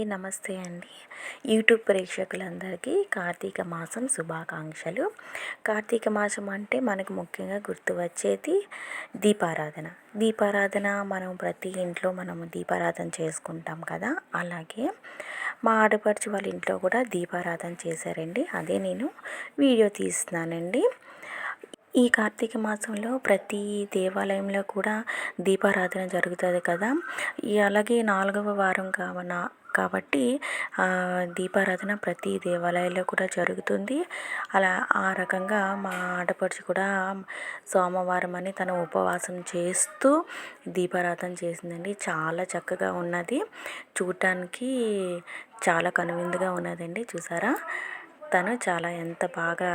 Hi నమస్తే అండి. YouTube ప్రేక్షకులందరికీ కార్తీక మాసం శుభాకాంక్షలు. కార్తీక మాసం అంటే మనకు ముఖ్యంగా గుర్తు వచ్చేది దీపారాధన. దీపారాధన మనం ప్రతి ఇంట్లో మనము దీపారాధన చేసుకుంటాం కదా. అలాగే మా ఆడపడుచు వాళ్ళ ఇంట్లో కూడా దీపారాధన చేశారండి. అదే నేను వీడియో తీస్తున్నానండి. ఈ కార్తీక మాసంలో ప్రతి దేవాలయంలో కూడా దీపారాధన జరుగుతుంది కదా. అలాగే నాలుగవ వారం కావున కాబట్టి దీపారాధన ప్రతి దేవాలయాల్లో కూడా జరుగుతుంది. అలా ఆ రకంగా మా ఆడపడుచు కూడా సోమవారం అని తన ఉపవాసం చేస్తూ దీపారాధన చేసిందండి. చాలా చక్కగా ఉన్నది. చూడటానికి చాలా కనువిందుగా ఉన్నదండి. చూసారా? తను చాలా ఎంత బాగా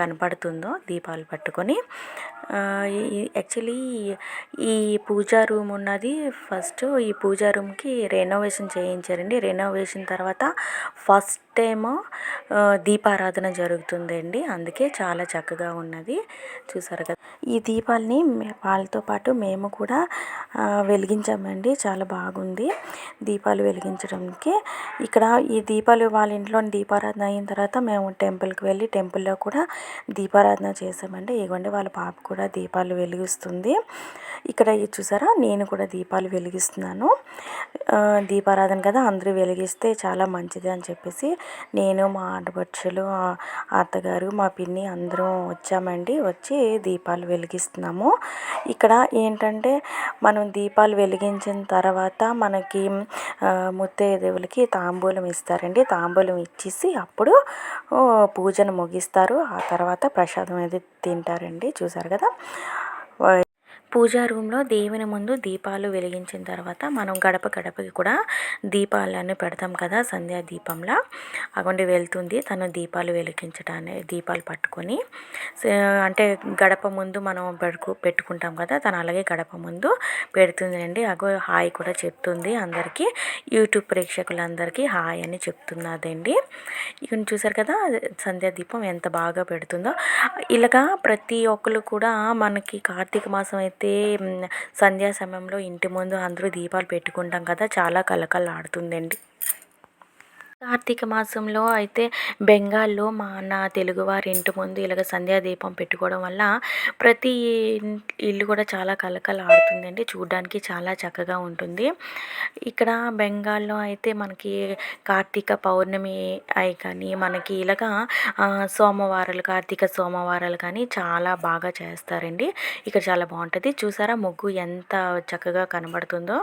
కనపడుతుందో దీపాలు పట్టుకొని. యాక్చువల్లీ ఈ పూజా రూమ్ ఉన్నది. ఫస్ట్ ఈ పూజా రూమ్కి రెనోవేషన్ చేయించారండి. రెనోవేషన్ తర్వాత ఫస్ట్ ఏమో దీపారాధన జరుగుతుందండి. అందుకే చాలా చక్కగా ఉన్నది. చూసారు కదా. ఈ దీపాలని వాళ్ళతో పాటు మేము కూడా వెలిగించామండి. చాలా బాగుంది దీపాలు వెలిగించడానికి ఇక్కడ ఈ దీపాలు వాళ్ళ ఇంట్లో దీపారాధన అయిన తర్వాత మేము టెంపుల్కి వెళ్ళి టెంపుల్లో కూడా దీపారాధన చేసామండి ఇవ్వండి వాళ్ళ పాప కూడా దీపాలు వెలిగిస్తుంది. ఇక్కడ చూసారా? నేను కూడా దీపాలు వెలిగిస్తున్నాను. దీపారాధన కదా అందరూ వెలిగిస్తే చాలా మంచిది అని చెప్పేసి నేను మా ఆడపడుచులు అత్తగారు మా పిన్ని అందరం వచ్చామండి. వచ్చి దీపాలు వెలిగిస్తున్నాము. ఇక్కడ ఏంటంటే మనం దీపాలు వెలిగించిన తర్వాత మనకి ముత్తైదువులకి తాంబూలం ఇస్తారండి. తాంబూలం ఇచ్చేసి అప్పుడు పూజను ముగిస్తారు. ఆ తర్వాత ప్రసాదం అనేది తింటారండి. చూసారు కదా? పూజా రూమ్లో దేవుని ముందు దీపాలు వెలిగించిన తర్వాత మనం గడప గడపకి కూడా దీపాలన్నీ పెడతాం కదా సంధ్యా దీపంలా. అగొండి వెళ్తుంది తను దీపాలు వెలిగించడానికి దీపాలు పట్టుకొని. అంటే గడప ముందు మనం పెట్టుకు పెట్టుకుంటాం కదా తను అలాగే గడప ముందు పెడుతుంది అండి అగో హాయ్ కూడా చెప్తుంది అందరికీ. యూట్యూబ్ ప్రేక్షకులందరికీ హాయ్ అని చెప్తున్నదండి. ఇక్కడ చూసారు కదా సంధ్యా దీపం ఎంత బాగా పెడుతుందో. ఇలాగా ప్రతి ఒక్కరు కూడా మనకి కార్తీక మాసం అయితే అయితే సంధ్యా సమయంలో ఇంటి ముందు అందరూ దీపాలు పెట్టుకుంటాం కదా చాలా కలకలాడుతుందండి కార్తీక మాసంలో అయితే బెంగాల్లో మా అన్న తెలుగువారి ఇంటి ముందు ఇలాగ సంధ్యా దీపం పెట్టుకోవడం వల్ల ప్రతి ఇల్లు కూడా చాలా కలకలాడుతుందండి చూడడానికి చాలా చక్కగా ఉంటుంది. ఇక్కడ బెంగాల్లో అయితే మనకి కార్తీక పౌర్ణమి అయి కానీ మనకి ఇలాగా సోమవారాలు కార్తీక సోమవారాలు కానీ చాలా బాగా చేస్తారండి. ఇక్కడ చాలా బాగుంటుంది. చూసారా ముగ్గు ఎంత చక్కగా కనబడుతుందో.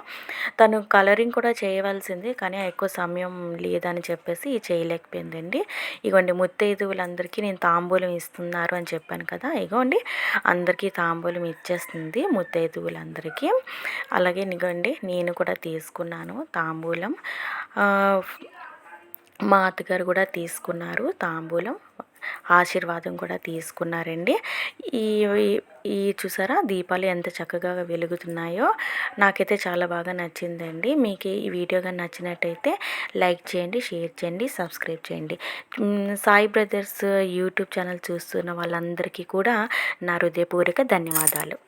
తను కలరింగ్ కూడా చేయవలసింది కానీ ఎక్కువ సమయం లేదని చెప్పేసి చేయలేకపోయిందండి. ఇగోండి ముత్తైదువులందరికీ నేను తాంబూలం ఇస్తున్నారు అని చెప్పాను కదా ఇగోండి అందరికీ తాంబూలం ఇచ్చేస్తుంది ముత్తైదువులందరికీ. అలాగే ఇగోండి నేను కూడా తీసుకున్నాను తాంబూలం. మా అత్తగారు కూడా తీసుకున్నారు తాంబూలం. ఆశీర్వాదం కూడా తీసుకున్నారండి. ఈ ఈ చూసారా? దీపాలు ఎంత చక్కగా వెలుగుతున్నాయో. నాకైతే చాలా బాగా నచ్చిందండి. మీకు ఈ వీడియో కానీ నచ్చినట్టయితే లైక్ చేయండి షేర్ చేయండి సబ్స్క్రైబ్ చేయండి. సాయి బ్రదర్స్ యూట్యూబ్ ఛానల్ చూస్తున్న వాళ్ళందరికీ కూడా నా హృదయపూర్వక ధన్యవాదాలు.